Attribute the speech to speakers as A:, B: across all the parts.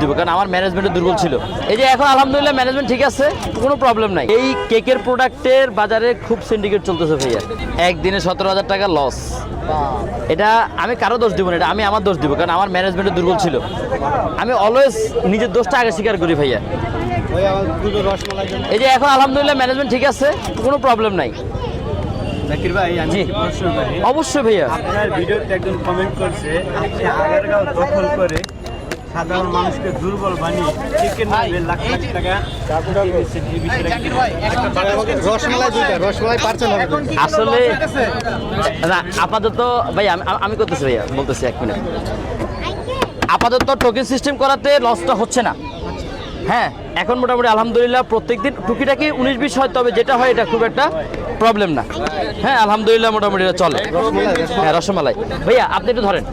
A: দিব কারণ আমার ম্যানেজমেন্টে দুর্বল ছিল। এই যে এখন আলহামদুলিল্লাহ ম্যানেজমেন্ট ঠিক আছে কোনো প্রবলেম নাই। এই কেকের প্রোডাক্টের বাজারে খুব সিন্ডিকেট চলতেছে ভাইয়া। একদিনে সতেরো হাজার টাকা লস এটা আমি কারও দোষ দিব না এটা আমি আমার দোষ দিব কারণ আমার ম্যানেজমেন্টে দুর্বল ছিল। আমি অলওয়েজ নিজের দোষটা আগে স্বীকার করি ভাইয়া। এই যে এখন আলহামদুলিল্লাহ ম্যানেজমেন্ট ঠিক আছে কোনো প্রবলেম নাই।
B: জাকির ভাই আমি
A: অবশ্যই ভাইয়া।
B: আপনার ভিডিওতে একজন কমেন্ট করছে আপনি আগারগাঁও দখল করে সাধারণ মানুষকে দুর্বল বানিয়ে চিকেন লাখ লাখ টাকা।
A: আসলে না আপাতত ভাইয়া আমি আমি করতেছি ভাইয়া বলতেছি এক মিনিট। আপাতত টোকেন সিস্টেম করাতে লসটা হচ্ছে না। হ্যাঁ এখন মোটামুটি আলহামদুলিল্লাহ প্রত্যেক প্রত্যেকদিন টুকিটাকি উনিশ বিশ হয় তবে যেটা হয় এটা খুব একটা প্রবলেম না। হ্যাঁ আলহামদুলিল্লাহ মোটামুটি এটা চলে। হ্যাঁ রসমালাই। ভাইয়া আপনি একটু ধরেন।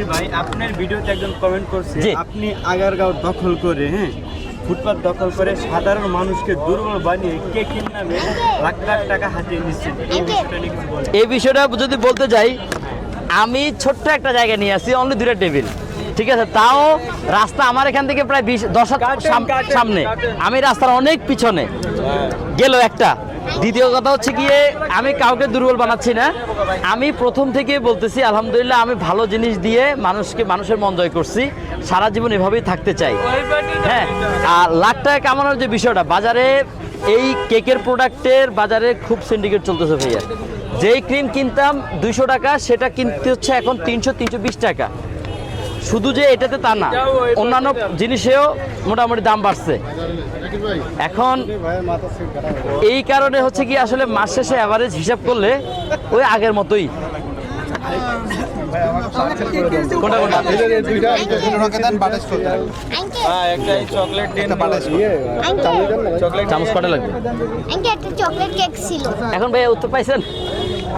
B: জাকির ভাই আপনার ভিডিওতে একজন কমেন্ট করছে আপনি আগারগাঁও দখল করে হ্যাঁ ফুটপাত দখল করে সাধারণ মানুষকে দুর্বল বানিয়ে কেকের নামে লাখ লাখ টাকা হাতিয়ে নিচ্ছেন। এই বিষয়টা
A: যদি বলতে যাই আমি ছোট্ট একটা জায়গা নিয়ে আসি অনলি দুটা টেবিল ঠিক আছে? তাও রাস্তা আমার এখান থেকে প্রায় বিশ দশ সামনে। আমি রাস্তার অনেক পিছনে গেল একটা। দ্বিতীয় কথা হচ্ছে গিয়ে, আমি কাউকে দুর্বল বানাচ্ছি না। আমি প্রথম থেকে বলতেছি, আলহামদুলিল্লাহ, আমি ভালো জিনিস দিয়ে মানুষকে, মানুষের মন জয় করছি। সারা জীবন এভাবেই থাকতে চাই। হ্যাঁ আর লাখ টাকা কামানোর যে বিষয়টা, বাজারে এই কেকের প্রোডাক্টের বাজারে খুব সিন্ডিকেট চলতেছে ভাইয়া। যেই ক্রিম কিনতাম দুইশো টাকা, সেটা কিনতে হচ্ছে এখন তিনশো তিনশো বিশ টাকা। শুধু যে এটাতে তা না অন্যান্য জিনিসেও মোটামুটি দাম বাড়ছে। এখন এই কারণে হচ্ছে কি আসলে মাস শেষে অ্যাভারেজ হিসাব করলে ওই আগের মতোই। কোনটা কোনটা?
B: হ্যাঁ
C: চামচ
A: কটা লাগবে এখন ভাই উত্তর পাইছেন?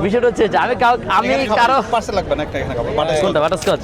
A: বিষয়টা হচ্ছে যে আমি আমি কারও
C: পার্সেল লাগবে না একটা
A: কোনটা বাটারস্কচ?